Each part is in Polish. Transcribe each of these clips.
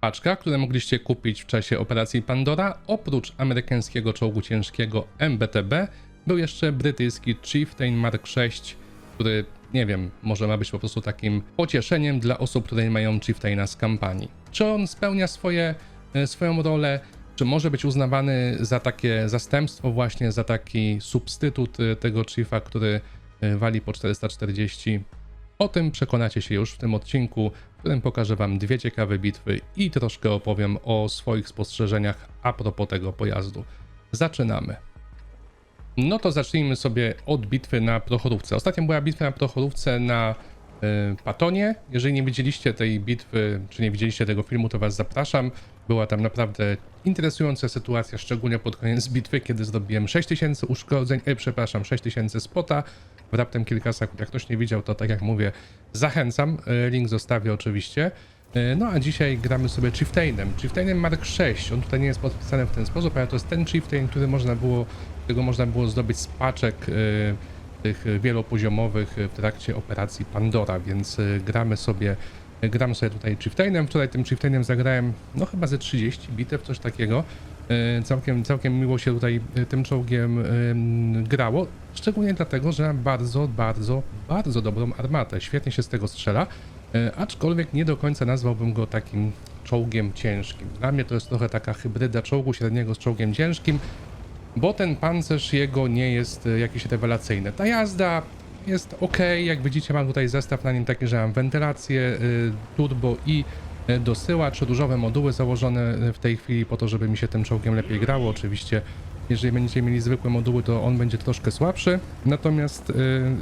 paczka, które mogliście kupić w czasie operacji Pandora. Oprócz amerykańskiego czołgu ciężkiego MBTB był jeszcze brytyjski Chieftain Mark VI, który nie wiem, może ma być po prostu takim pocieszeniem dla osób, które mają Chieftaina z kampanii. Czy on spełnia swoje, e, swoją rolę? Czy może być uznawany za takie zastępstwo, właśnie za taki substytut e, tego Chiefa, który e, wali po 440? O tym przekonacie się już w tym odcinku, w którym pokażę Wam dwie ciekawe bitwy i troszkę opowiem o swoich spostrzeżeniach a propos tego pojazdu. Zaczynamy. No to zacznijmy sobie od bitwy na Prochorówce. Ostatnio była bitwa na Prochorówce na y, Patonie. Jeżeli nie widzieliście tej bitwy, czy nie widzieliście tego filmu, to Was zapraszam. Była tam naprawdę interesująca sytuacja, szczególnie pod koniec bitwy, kiedy zrobiłem 6000 uszkodzeń, e, przepraszam, 6000 spota w raptem kilka sekund. Jak ktoś nie widział, to tak jak mówię, zachęcam. Y, Link zostawię oczywiście. Y, No a dzisiaj gramy sobie Chieftainem. Chieftainem Mark 6. On tutaj nie jest podpisany w ten sposób, ale to jest ten Chieftain, który można było, którego można było zdobyć z paczek y, tych wielopoziomowych w trakcie operacji Pandora, więc gramy sobie gram sobie tutaj Chieftainem. Wczoraj tym Chieftainem zagrałem no chyba ze 30 bitew, coś takiego. Y, Całkiem, całkiem miło się tutaj y, tym czołgiem ym, grało. Szczególnie dlatego, że ma bardzo, bardzo, bardzo dobrą armatę. Świetnie się z tego strzela. Aczkolwiek nie do końca nazwałbym go takim czołgiem ciężkim. Dla mnie to jest trochę taka hybryda czołgu średniego z czołgiem ciężkim, bo ten pancerz jego nie jest jakiś rewelacyjny. Ta jazda jest ok, jak widzicie mam tutaj zestaw na nim taki, że mam wentylację, turbo i dosyłacz, różowe moduły założone w tej chwili po to, żeby mi się tym czołgiem lepiej grało. Oczywiście jeżeli będziecie mieli zwykłe moduły, to on będzie troszkę słabszy. Natomiast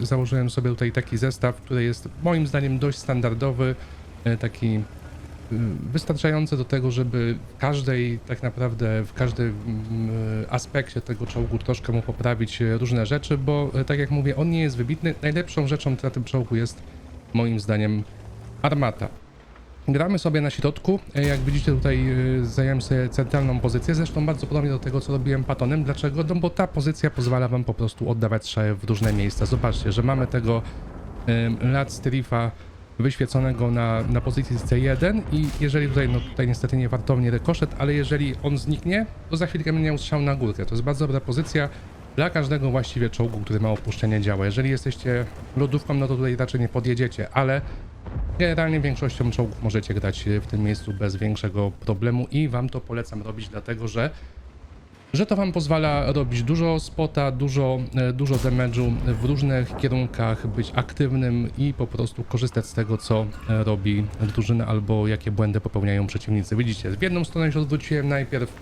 y, założyłem sobie tutaj taki zestaw, który jest moim zdaniem dość standardowy, y, taki wystarczający do tego, żeby w każdej, tak naprawdę w każdym aspekcie tego czołgu troszkę mu poprawić różne rzeczy, bo tak jak mówię, on nie jest wybitny. Najlepszą rzeczą na tym czołgu jest moim zdaniem armata. Gramy sobie na środku. E, Jak widzicie tutaj y, zająłem sobie centralną pozycję, zresztą bardzo podobnie do tego, co robiłem patonem. Dlaczego? No bo ta pozycja pozwala wam po prostu oddawać strzały w różne miejsca. Zobaczcie, że mamy tego lat strifa wyświeconego na, na pozycji C1 i jeżeli tutaj, no tutaj niestety nie wartownie rekoszet, ale jeżeli on zniknie, to za chwilkę będzie miał strzał na górkę. To jest bardzo dobra pozycja dla każdego właściwie czołgu, który ma opuszczenie działa. Jeżeli jesteście lodówką, no to tutaj raczej nie podjedziecie, ale Generalnie większością czołgów możecie grać e, w tym miejscu bez większego problemu i wam to polecam robić, dlatego że że to wam pozwala robić dużo spota, dużo, e, dużo damage'u w różnych kierunkach, być aktywnym i po prostu korzystać z tego, co e, robi drużyna albo jakie błędy popełniają przeciwnicy. Widzicie, w jedną stronę się odwróciłem najpierw,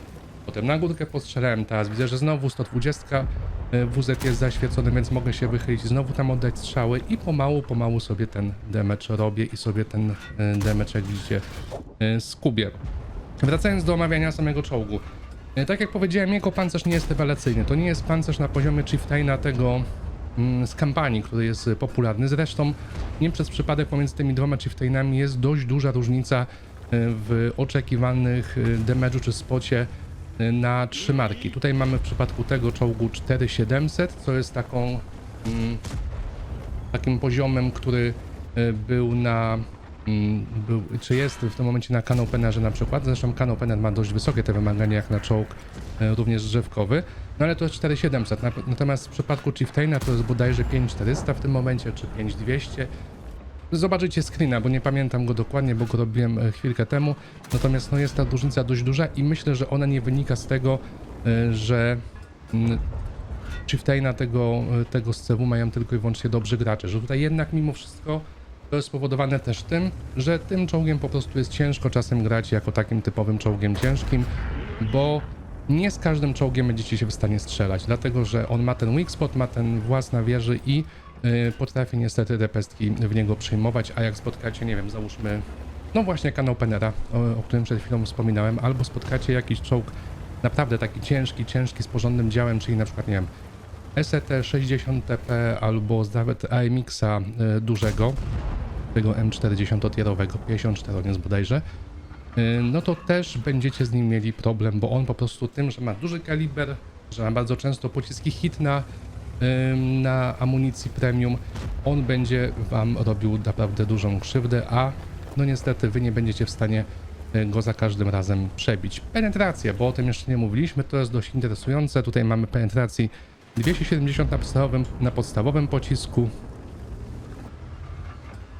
potem na górkę postrzelałem, teraz widzę, że znowu 120 e, wózek jest zaświecony, więc mogę się wychylić, znowu tam oddać strzały i pomału, pomału sobie ten damage robię i sobie ten e, damage, jak widzicie, e, skubię. Wracając do omawiania samego czołgu. Tak jak powiedziałem, jego pancerz nie jest rewelacyjny. To nie jest pancerz na poziomie Chieftaina tego mm, z kampanii, który jest popularny. Zresztą nie przez przypadek pomiędzy tymi dwoma Chieftainami jest dość duża różnica w oczekiwanych damage'u czy spocie na trzy marki. Tutaj mamy w przypadku tego czołgu 4700, co jest taką mm, takim poziomem, który e, był na. mm, Był, czy jest w tym momencie na kanopenerze na przykład. Zresztą kanopener ma dość wysokie te wymagania jak na czołg e, również drzewkowy. No ale to jest 4700. Na- Natomiast w przypadku Chieftaina to jest bodajże 5400 w tym momencie, czy 5200. Zobaczycie screena, bo nie pamiętam go dokładnie, bo go robiłem e, chwilkę temu. Natomiast no, jest ta różnica dość duża i myślę, że ona nie wynika z tego, e, że mm, Chieftaina tego, tego z CW mają tylko i wyłącznie dobrzy gracze, że tutaj jednak mimo wszystko to jest spowodowane też tym, że tym czołgiem po prostu jest ciężko czasem grać jako takim typowym czołgiem ciężkim, bo nie z każdym czołgiem będziecie się w stanie strzelać, dlatego że on ma ten weak spot, ma ten włas na wieży i potrafi niestety te pestki w niego przyjmować, a jak spotkacie, nie wiem, załóżmy, no właśnie kanał Penera, o, o którym przed chwilą wspominałem, albo spotkacie jakiś czołg naprawdę taki ciężki, ciężki, z porządnym działem, czyli na przykład, nie wiem, SET 60TP albo nawet AMX-a y, dużego, tego M40-tierowego, 54 on jest bodajże, y, no to też będziecie z nim mieli problem, bo on po prostu tym, że ma duży kaliber, że ma bardzo często pociski hit na, amunicji premium, on będzie wam robił naprawdę dużą krzywdę, a no niestety wy nie będziecie w stanie y, go za każdym razem przebić. Penetracja, bo o tym jeszcze nie mówiliśmy, to jest dość interesujące. Tutaj mamy penetracji 270 na podstawowym, na podstawowym pocisku,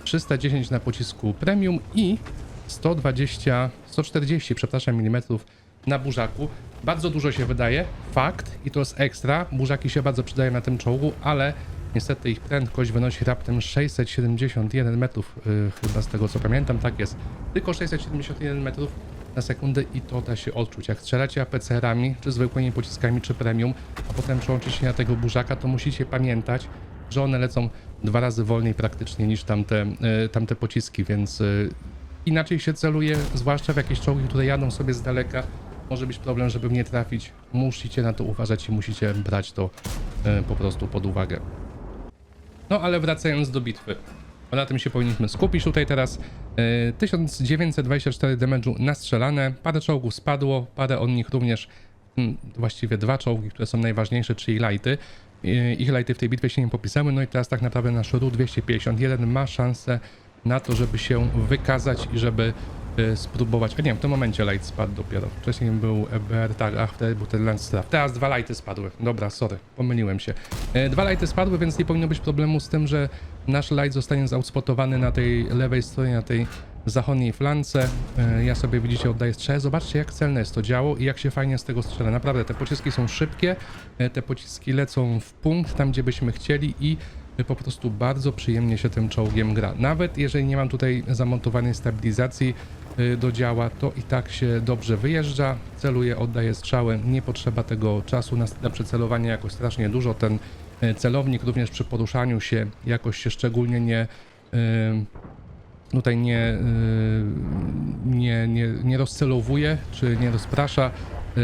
310 na pocisku premium i 120, 140, przepraszam, milimetrów na burzaku. Bardzo dużo się wydaje, fakt, i to jest ekstra. Burzaki się bardzo przydają na tym czołgu, ale niestety ich prędkość wynosi raptem 671 metrów, yy, chyba z tego co pamiętam, tak jest. Tylko 671 metrów na sekundę i to da się odczuć. Jak strzelacie APCR-ami, czy zwykłymi pociskami, czy premium, a potem przełączycie się na tego burzaka, to musicie pamiętać, że one lecą dwa razy wolniej praktycznie niż tamte, y, tamte pociski, więc y, inaczej się celuje, zwłaszcza w jakieś czołgi, które jadą sobie z daleka. Może być problem, żeby w nie trafić. Musicie na to uważać i musicie brać to y, po prostu pod uwagę. No ale wracając do bitwy. bo Na tym się powinniśmy skupić tutaj teraz. Y, 1924 damage'u nastrzelane, parę czołgów spadło, parę od nich również, mm, właściwie dwa czołgi, które są najważniejsze, czyli lighty. Y, Ich lighty w tej bitwie się nie popisały, no i teraz tak naprawdę nasz RU-251 ma szansę na to, żeby się wykazać i żeby y, spróbować, a nie, w tym momencie light spadł dopiero. Wcześniej był EBR, tak, ach, wtedy był ten Landstraf. Teraz dwa lighty spadły. Dobra, sorry, pomyliłem się. E, Dwa lighty spadły, więc nie powinno być problemu z tym, że nasz light zostanie zoutspotowany na tej lewej stronie, na tej zachodniej flance. E, Ja sobie, widzicie, oddaję strzał. Zobaczcie, jak celne jest to działo i jak się fajnie z tego strzela. Naprawdę, te pociski są szybkie, e, te pociski lecą w punkt, tam gdzie byśmy chcieli i po prostu bardzo przyjemnie się tym czołgiem gra. Nawet jeżeli nie mam tutaj zamontowanej stabilizacji do działa, to i tak się dobrze wyjeżdża, celuje, oddaje strzały, nie potrzeba tego czasu na, na przycelowanie jakoś strasznie dużo. Ten y, celownik również przy poruszaniu się jakoś się szczególnie nie y, tutaj nie, y, nie, nie, nie rozcelowuje, czy nie rozprasza.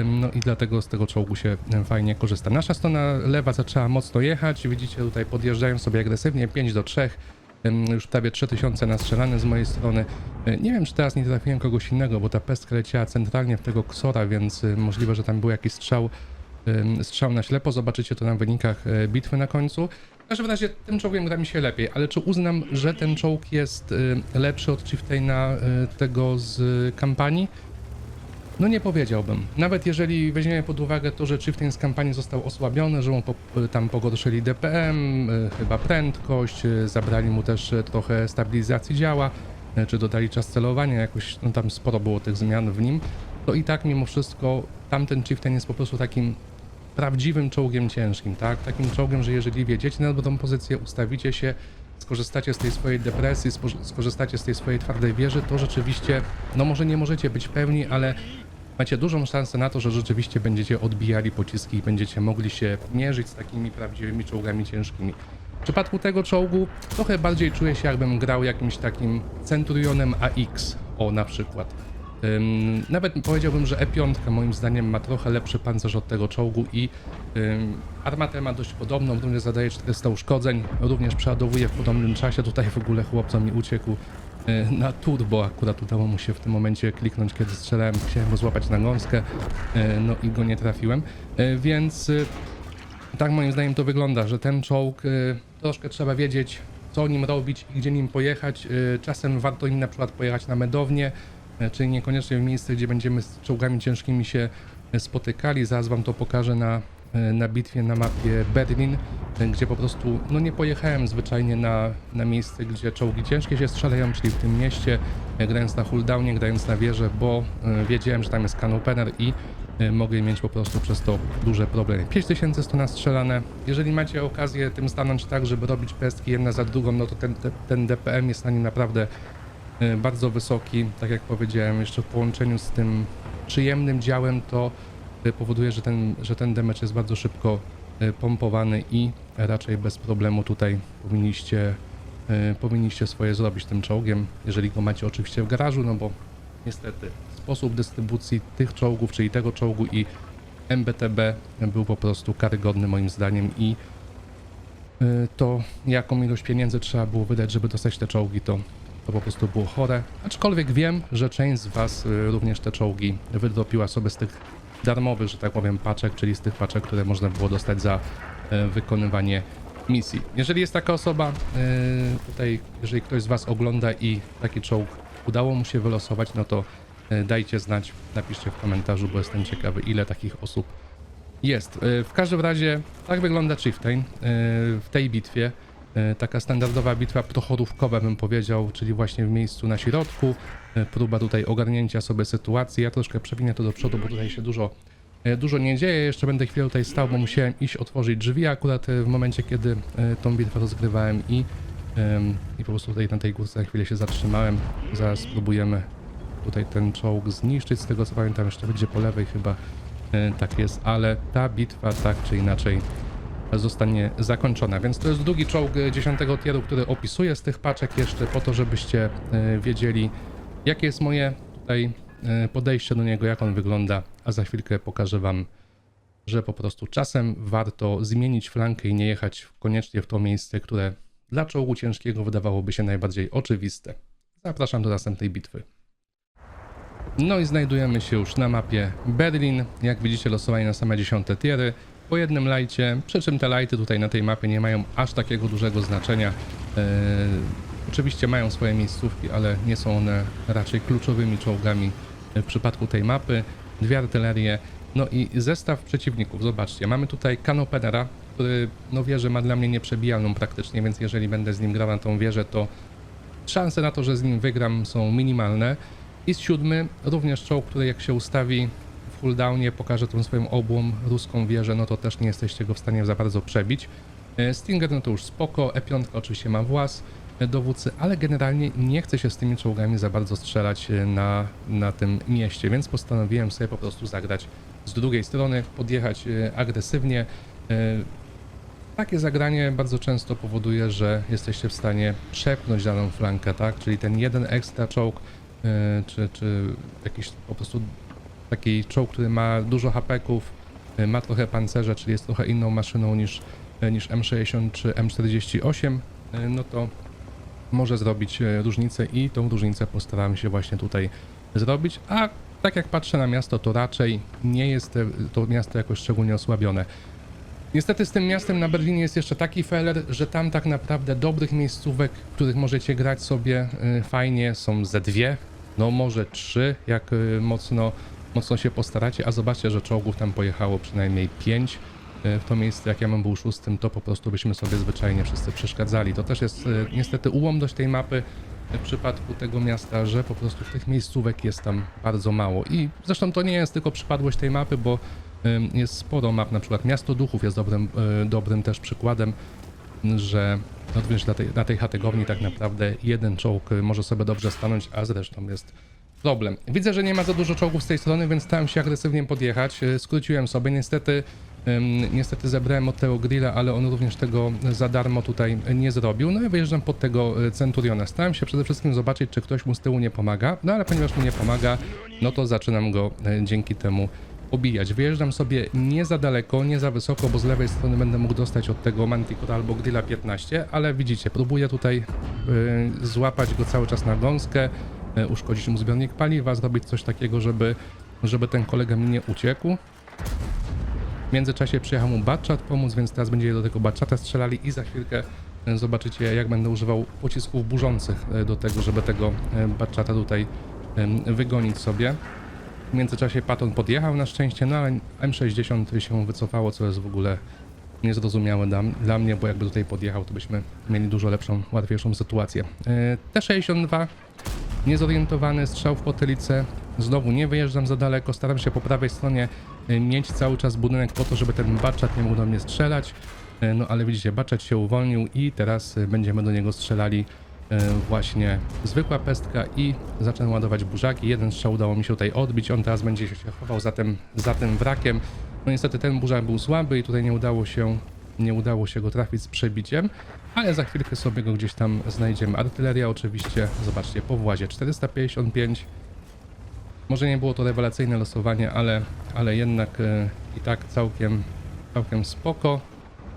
No i dlatego z tego czołgu się y, fajnie korzysta. Nasza strona lewa zaczęła mocno jechać. Widzicie tutaj podjeżdżają sobie agresywnie 5 do 3. Już prawie 3000 nastrzelane z mojej strony. Y, Nie wiem, czy teraz nie trafiłem kogoś innego, bo ta pestka leciała centralnie w tego ksora, więc y, możliwe, że tam był jakiś strzał, strzał na ślepo. Zobaczycie to na wynikach y, bitwy na końcu. W każdym razie tym czołgiem gra mi się lepiej, ale czy uznam, że ten czołg jest lepszy od Chieftaina tego z kampanii? No nie powiedziałbym. Nawet jeżeli weźmiemy pod uwagę to, że Chieftain z kampanii został osłabiony, że mu po, tam pogorszyli DPM, y, chyba prędkość, y, zabrali mu też y, trochę stabilizacji działa, czy dodali czas celowania, jakoś no tam sporo było tych zmian w nim, to i tak mimo wszystko tamten Chieftain jest po prostu takim prawdziwym czołgiem ciężkim, tak? Takim czołgiem, że jeżeli wiedziecie na dobrą pozycję, ustawicie się, skorzystacie z tej swojej depresji, skorzystacie z tej swojej twardej wieży, to rzeczywiście, no może nie możecie być pełni, ale macie dużą szansę na to, że rzeczywiście będziecie odbijali pociski i będziecie mogli się mierzyć z takimi prawdziwymi czołgami ciężkimi. W przypadku tego czołgu trochę bardziej czuję się, jakbym grał jakimś takim Centurionem AX, o na przykład. Ym, nawet powiedziałbym, że E5 moim zdaniem ma trochę lepszy pancerz od tego czołgu i ym, armatę ma dość podobną, również zadaje 400 uszkodzeń, również przeładowuje w podobnym czasie. Tutaj w ogóle chłopca mi uciekł na turbo, akurat udało mu się w tym momencie kliknąć, kiedy strzelałem, chciałem go złapać na gąskę, y, no i go nie trafiłem, Y, więc y, tak moim zdaniem to wygląda, że ten czołg troszkę trzeba wiedzieć, co nim robić i gdzie nim pojechać. Czasem warto nim na przykład pojechać na medownię, czyli niekoniecznie w miejsce, gdzie będziemy z czołgami ciężkimi się spotykali. Zaraz wam to pokażę na, na bitwie na mapie Berlin, y, gdzie po prostu no nie pojechałem zwyczajnie na, na miejsce, gdzie czołgi ciężkie się strzelają, czyli w tym mieście, y, grając na hulldownie, grając na wieżę, bo wiedziałem, że tam jest kanopener i mogę mieć po prostu przez to duże problemy. 5100 nastrzelane. Jeżeli macie okazję tym stanąć tak, żeby robić pestki jedna za drugą, no to ten, te- ten DPM jest na nim naprawdę bardzo wysoki. Tak jak powiedziałem, jeszcze w połączeniu z tym przyjemnym działem to powoduje, że ten, że ten damage jest bardzo szybko y, pompowany i raczej bez problemu tutaj powinniście, y, powinniście swoje zrobić tym czołgiem, jeżeli go macie oczywiście w garażu, no bo niestety sposób dystrybucji tych czołgów, czyli tego czołgu i MBTB był po prostu karygodny moim zdaniem i to jaką ilość pieniędzy trzeba było wydać, żeby dostać te czołgi, to, to po prostu było chore. Aczkolwiek wiem, że część z Was również te czołgi wydropiła sobie z tych darmowych, że tak powiem, paczek, czyli z tych paczek, które można było dostać za y, wykonywanie misji. Jeżeli jest taka osoba, y, tutaj, jeżeli ktoś z Was ogląda i taki czołg udało mu się wylosować, no to e, dajcie znać, napiszcie w komentarzu, bo jestem ciekawy, ile takich osób jest. E, W każdym razie tak wygląda Chieftain e, w tej bitwie. E, Taka standardowa bitwa prochorówkowa bym powiedział, czyli właśnie w miejscu na środku. E, Próba tutaj ogarnięcia sobie sytuacji. Ja troszkę przewinę to do przodu, bo tutaj się dużo, e, dużo nie dzieje. Jeszcze będę chwilę tutaj stał, bo musiałem iść otworzyć drzwi akurat w momencie, kiedy tą bitwę rozgrywałem i, i po prostu tutaj na tej górce chwilę się zatrzymałem. Zaraz spróbujemy tutaj ten czołg zniszczyć. Z tego co pamiętam, jeszcze będzie po lewej chyba tak jest, ale ta bitwa tak czy inaczej zostanie zakończona. Więc to jest drugi czołg e, 10 tieru, który opisuję z tych paczek jeszcze po to, żebyście e, wiedzieli, jakie jest moje tutaj e, podejście do niego, jak on wygląda, a za chwilkę pokażę wam, że po prostu czasem warto zmienić flankę i nie jechać koniecznie w to miejsce, które dla czołgu ciężkiego wydawałoby się najbardziej oczywiste. Zapraszam do następnej bitwy. No i znajdujemy się już na mapie Berlin. Jak widzicie, losowanie na same 10 tiery. Po jednym lajcie, przy czym te lajty tutaj na tej mapie nie mają aż takiego dużego znaczenia. Eee, oczywiście mają swoje miejscówki, ale nie są one raczej kluczowymi czołgami w przypadku tej mapy. Dwie artylerie, no i zestaw przeciwników. Zobaczcie, mamy tutaj Kanopenera, który no wieżę ma dla mnie nieprzebijalną praktycznie, więc jeżeli będę z nim grał na tą wieżę, to szanse na to, że z nim wygram są minimalne. I siódmy również czołg, który jak się ustawi cooldownie, pokaże tą swoją obłom ruską wieżę, no to też nie jesteście go w stanie za bardzo przebić. E, Stinger no to już spoko, E5 oczywiście ma włas e, dowódcy, ale generalnie nie chce się z tymi czołgami za bardzo strzelać e, na, na tym mieście, więc postanowiłem sobie po prostu zagrać z drugiej strony, podjechać agresywnie. Takie zagranie bardzo często powoduje, że jesteście w stanie przepchnąć daną flankę, tak? Czyli ten jeden ekstra czołg, czy, czy jakiś po prostu taki czołg, który ma dużo hapeków, yy, ma trochę pancerza, czyli jest trochę inną maszyną niż, yy, niż M60 czy M48, yy, no to może zrobić różnicę i tą różnicę postaram się właśnie tutaj zrobić, a tak jak patrzę na miasto, to raczej nie jest to miasto jakoś szczególnie osłabione. Niestety z tym miastem na Berlinie jest jeszcze taki feller, że tam tak naprawdę dobrych miejscówek, w których możecie grać sobie y, fajnie są ze dwie, no może trzy, jak y, mocno, mocno się postaracie, a zobaczcie, że czołgów tam pojechało przynajmniej pięć y, w to miejsce, jak ja bym był szóstym, to po prostu byśmy sobie zwyczajnie wszyscy przeszkadzali. To też jest y, niestety ułomność tej mapy w przypadku tego miasta, że po prostu tych miejscówek jest tam bardzo mało. I zresztą to nie jest tylko przypadłość tej mapy, bo jest sporo map, na przykład Miasto Duchów jest dobrym, dobrym też przykładem, że na tej, na tej chategowni tak naprawdę jeden czołg może sobie dobrze stanąć, a zresztą jest problem. Widzę, że nie ma za dużo czołgów z tej strony, więc starałem się agresywnie podjechać. Y, Skróciłem sobie, niestety niestety zebrałem od tego grilla, ale on również tego za darmo tutaj nie zrobił. No i wyjeżdżam pod tego y, Centuriona. Starałem się przede wszystkim zobaczyć, czy ktoś mu z tyłu nie pomaga, no ale ponieważ mu nie pomaga, no to zaczynam go y, dzięki temu obijać. Wyjeżdżam sobie nie za daleko, nie za wysoko, bo z lewej strony będę mógł dostać od tego Manticora albo Grilla 15, ale widzicie, próbuję tutaj y, złapać go cały czas na gąskę, uszkodzić mu zbiornik paliwa, zrobić coś takiego, żeby, żeby ten kolega mi nie uciekł. W międzyczasie przyjechał mu Batchat pomóc, więc teraz będziecie do tego Batchata strzelali i za chwilkę y, zobaczycie, jak będę używał pocisków burzących y, do tego, żeby tego Batchata tutaj wygonić sobie. W międzyczasie Patton podjechał na szczęście, no ale M60 się wycofało, co jest w ogóle niezrozumiałe dla, dla mnie, bo jakby tutaj podjechał, to byśmy mieli dużo lepszą, łatwiejszą sytuację. E, T62, niezorientowany, strzał w potylicę, znowu nie wyjeżdżam za daleko, staram się po prawej stronie e, mieć cały czas budynek po to, żeby ten baczat nie mógł do mnie strzelać. E, No ale widzicie, baczat się uwolnił i teraz e, będziemy do niego strzelali właśnie zwykła pestka i zacznę ładować burzaki. Jeden strzał udało mi się tutaj odbić, on teraz będzie się chował za tym, za tym wrakiem. No niestety ten burzak był słaby i tutaj nie udało się, nie udało się go trafić z przebiciem, ale za chwilkę sobie go gdzieś tam znajdziemy. Artyleria oczywiście, zobaczcie, po włazie 455. Może nie było to rewelacyjne losowanie, ale, ale jednak e, i tak całkiem, całkiem spoko.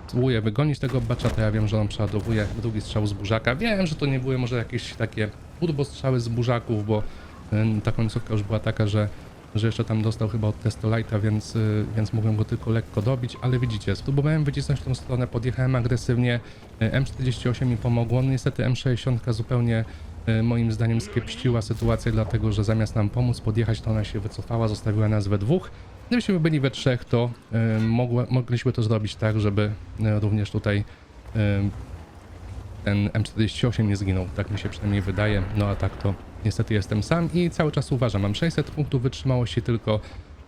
Próbuję wygonić tego baczata, ja wiem, że on przeładowuje drugi strzał z burzaka. Wiem, że to nie były może jakieś takie turbo strzały z burzaków, bo y, ta końcówka już była taka, że, że jeszcze tam dostał chyba od Testolite'a, więc, y, więc mogłem go tylko lekko dobić, ale widzicie, spróbowałem wycisnąć tą stronę, podjechałem agresywnie, y, M48 mi pomogło, no niestety M60 zupełnie e, moim zdaniem skiepściła sytuację, dlatego że zamiast nam pomóc podjechać, to ona się wycofała, zostawiła nas we dwóch. Gdybyśmy byli we trzech, to mogła, mogliśmy to zrobić tak, żeby również tutaj ten M48 nie zginął, tak mi się przynajmniej wydaje, no a tak to niestety jestem sam i cały czas uważam, mam 600 punktów wytrzymałości tylko,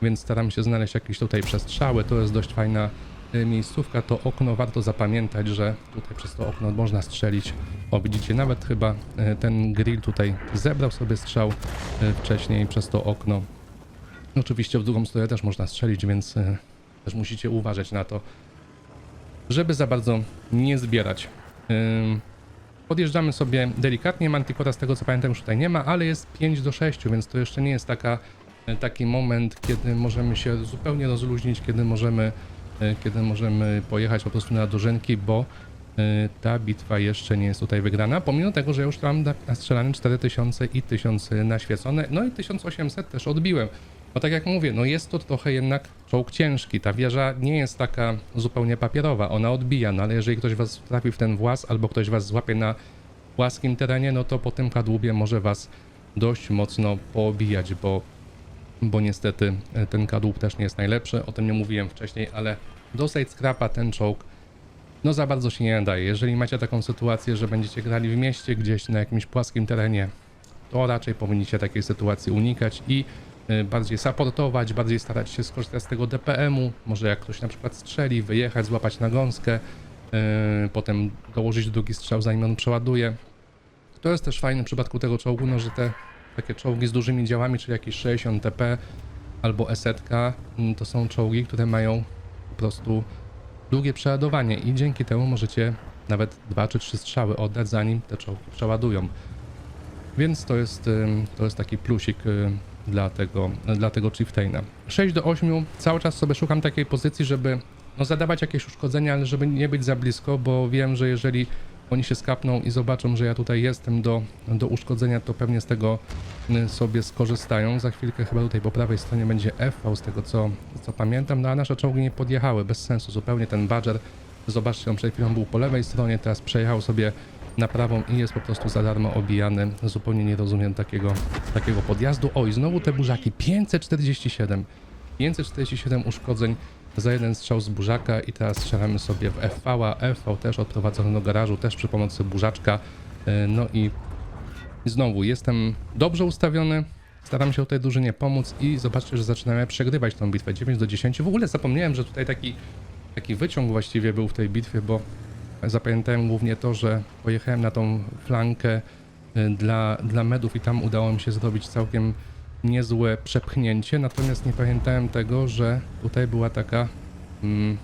więc staram się znaleźć jakieś tutaj przestrzały, to jest dość fajna y, miejscówka, to okno warto zapamiętać, że tutaj przez to okno można strzelić, o widzicie, nawet chyba y, ten grill tutaj zebrał sobie strzał y, wcześniej przez to okno, oczywiście w drugą stronę też można strzelić, więc też musicie uważać na to, żeby za bardzo nie zbierać. Podjeżdżamy sobie delikatnie, Manticora z tego co pamiętam już tutaj nie ma, ale jest 5 do 6, więc to jeszcze nie jest taka, e, taki moment, kiedy możemy się zupełnie rozluźnić, kiedy możemy, e, kiedy możemy pojechać po prostu na dożynki, bo e, ta bitwa jeszcze nie jest tutaj wygrana, pomimo tego, że już tam nastrzelane 4000 i 1000 naświecone, no i 1800 też odbiłem. Bo tak jak mówię, no jest to trochę jednak czołg ciężki. Ta wieża nie jest taka zupełnie papierowa, ona odbija, no ale jeżeli ktoś was trafi w ten włas albo ktoś was złapie na płaskim terenie, no to po tym kadłubie może was dość mocno poobijać, bo, bo niestety e, ten kadłub też nie jest najlepszy. O tym nie mówiłem wcześniej, ale dosyć skrapa ten czołg no za bardzo się nie nadaje. Jeżeli macie taką sytuację, że będziecie grali w mieście gdzieś na jakimś płaskim terenie, to raczej powinniście takiej sytuacji unikać i bardziej supportować, bardziej starać się skorzystać z tego DPM-u. Może jak ktoś na przykład strzeli, wyjechać, złapać na gąskę, y, potem dołożyć drugi strzał zanim on przeładuje. To jest też fajne w przypadku tego czołgu, no, że te takie czołgi z dużymi działami, czyli jakieś 60 TP albo Esetka, mm, to są czołgi, które mają po prostu długie przeładowanie i dzięki temu możecie nawet dwa czy trzy strzały oddać zanim te czołgi przeładują. Więc to jest, to jest taki plusik y, dla tego, dla tego Chieftaina. 6 do 8, cały czas sobie szukam takiej pozycji, żeby no, zadawać jakieś uszkodzenia, ale żeby nie być za blisko, bo wiem, że jeżeli oni się skapną i zobaczą, że ja tutaj jestem do, do uszkodzenia, to pewnie z tego y, sobie skorzystają. Za chwilkę chyba tutaj po prawej stronie będzie FV, z tego co, co pamiętam, no a nasze czołgi nie podjechały, bez sensu zupełnie ten Badger, zobaczcie, on przed chwilą był po lewej stronie, teraz przejechał sobie na prawą i jest po prostu za darmo obijany. Zupełnie nie rozumiem takiego, takiego podjazdu. Oj, znowu te burzaki, 547. 547 uszkodzeń za jeden strzał z burzaka i teraz strzelamy sobie w FV, a FV też odprowadzony do garażu, też przy pomocy burzaczka. Yy, No i znowu jestem dobrze ustawiony, staram się tej drużynie pomóc i zobaczcie, że zaczynamy przegrywać tą bitwę 9 do 10. W ogóle zapomniałem, że tutaj taki, taki wyciąg właściwie był w tej bitwie, bo zapamiętałem głównie to, że pojechałem na tą flankę y, dla, dla medów i tam udało mi się zrobić całkiem niezłe przepchnięcie, natomiast nie pamiętałem tego, że tutaj była taka mm,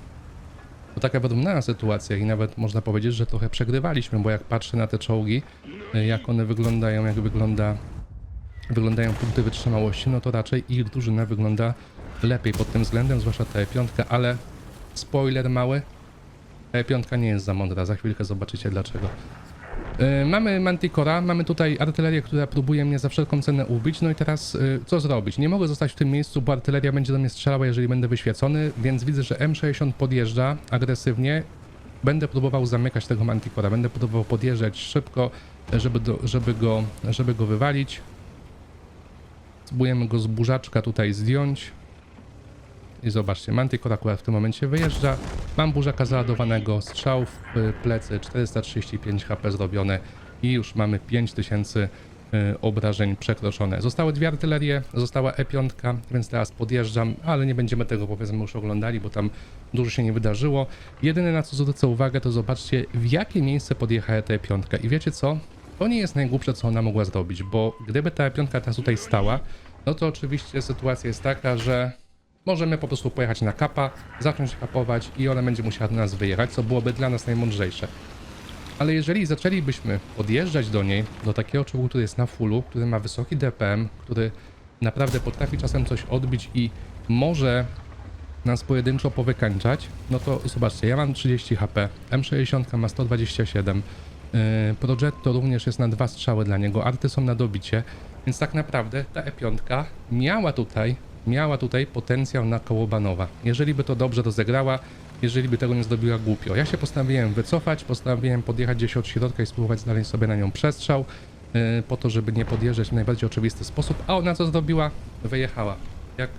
to taka wyrównana sytuacja i nawet można powiedzieć, że trochę przegrywaliśmy, bo jak patrzę na te czołgi, y, jak one wyglądają, jak wygląda, wyglądają punkty wytrzymałości, no to raczej ich drużyna wygląda lepiej pod tym względem, zwłaszcza ta piątka, ale spoiler mały, E5 nie jest za mądra, za chwilkę zobaczycie dlaczego. Yy, mamy Manticora, mamy tutaj artylerię, która próbuje mnie za wszelką cenę ubić, no i teraz yy, co zrobić? Nie mogę zostać w tym miejscu, bo artyleria będzie do mnie strzelała, jeżeli będę wyświecony, więc widzę, że M60 podjeżdża agresywnie. Będę próbował zamykać tego Manticora, będę próbował podjeżdżać szybko, żeby, do, żeby, go, żeby go wywalić. Spróbujemy go z burzaczka tutaj zdjąć. I zobaczcie, Manticore akurat w tym momencie wyjeżdża. Mam burzaka załadowanego, strzał w plecy, 435 HP zrobione i już mamy 5000 y, obrażeń przekroczone. Zostały dwie artylerie, została E5, więc teraz podjeżdżam, ale nie będziemy tego powiedzmy już oglądali, bo tam dużo się nie wydarzyło. Jedyne na co zwrócę uwagę, to zobaczcie w jakie miejsce podjechała ta E5 i wiecie co? To nie jest najgłupsze, co ona mogła zrobić, bo gdyby ta E5 teraz tutaj stała, no to oczywiście sytuacja jest taka, że możemy po prostu pojechać na kapa, zacząć kapować i ona będzie musiała do nas wyjechać, co byłoby dla nas najmądrzejsze. Ale jeżeli zaczęlibyśmy podjeżdżać do niej, do takiego czołgu, który jest na fullu, który ma wysoki DPM, który naprawdę potrafi czasem coś odbić i może nas pojedynczo powykańczać, no to zobaczcie, ja mam 30 HP, M60 ma 127, yy, Progetto również jest na dwa strzały dla niego, arty są na dobicie, więc tak naprawdę ta E5 miała tutaj miała tutaj potencjał na kołobanowa. Jeżeli by to dobrze rozegrała, jeżeli by tego nie zrobiła głupio. Ja się postanowiłem wycofać, postanowiłem podjechać gdzieś od środka i spróbować znaleźć sobie na nią przestrzał. yy, po to, żeby nie podjeżdżać w najbardziej oczywisty sposób, a ona co zrobiła? Wyjechała. Jak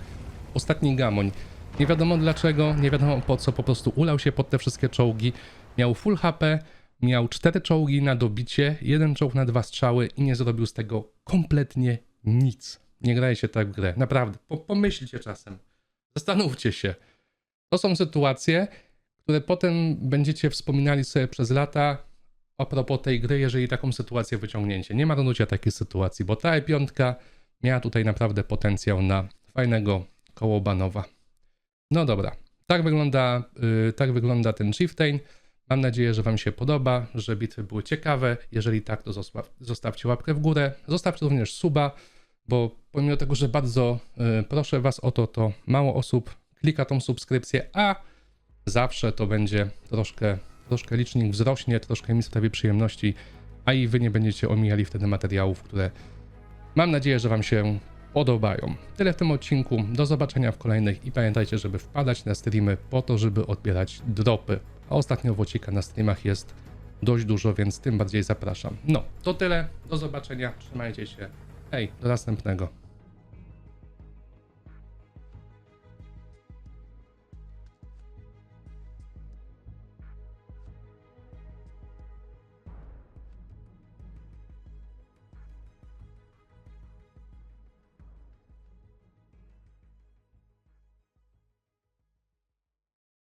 ostatni gamoń. Nie wiadomo dlaczego, nie wiadomo po co, po prostu ulał się pod te wszystkie czołgi. Miał full HP, miał cztery czołgi na dobicie, jeden czołg na dwa strzały i nie zrobił z tego kompletnie nic. Nie graje się tak w grę. Naprawdę. Po, pomyślcie czasem. Zastanówcie się. To są sytuacje, które potem będziecie wspominali sobie przez lata a propos tej gry, jeżeli taką sytuację wyciągnięcie. Nie marnujcie takiej sytuacji, bo ta E5 miała tutaj naprawdę potencjał na fajnego kołobanowa. No dobra, tak wygląda, yy, tak wygląda ten Chieftain. Mam nadzieję, że Wam się podoba, że bitwy były ciekawe. Jeżeli tak, to zostaw, zostawcie łapkę w górę. Zostawcie również suba, bo pomimo tego, że bardzo yy, proszę Was o to, to mało osób klika tą subskrypcję, a zawsze to będzie troszkę, troszkę licznik wzrośnie, troszkę mi sprawi przyjemności, a i Wy nie będziecie omijali wtedy materiałów, które mam nadzieję, że Wam się podobają. Tyle w tym odcinku. Do zobaczenia w kolejnych i pamiętajcie, żeby wpadać na streamy po to, żeby odbierać dropy. A ostatnio Wocika na streamach jest dość dużo, więc tym bardziej zapraszam. No, to tyle. Do zobaczenia. Trzymajcie się. Hej, do następnego.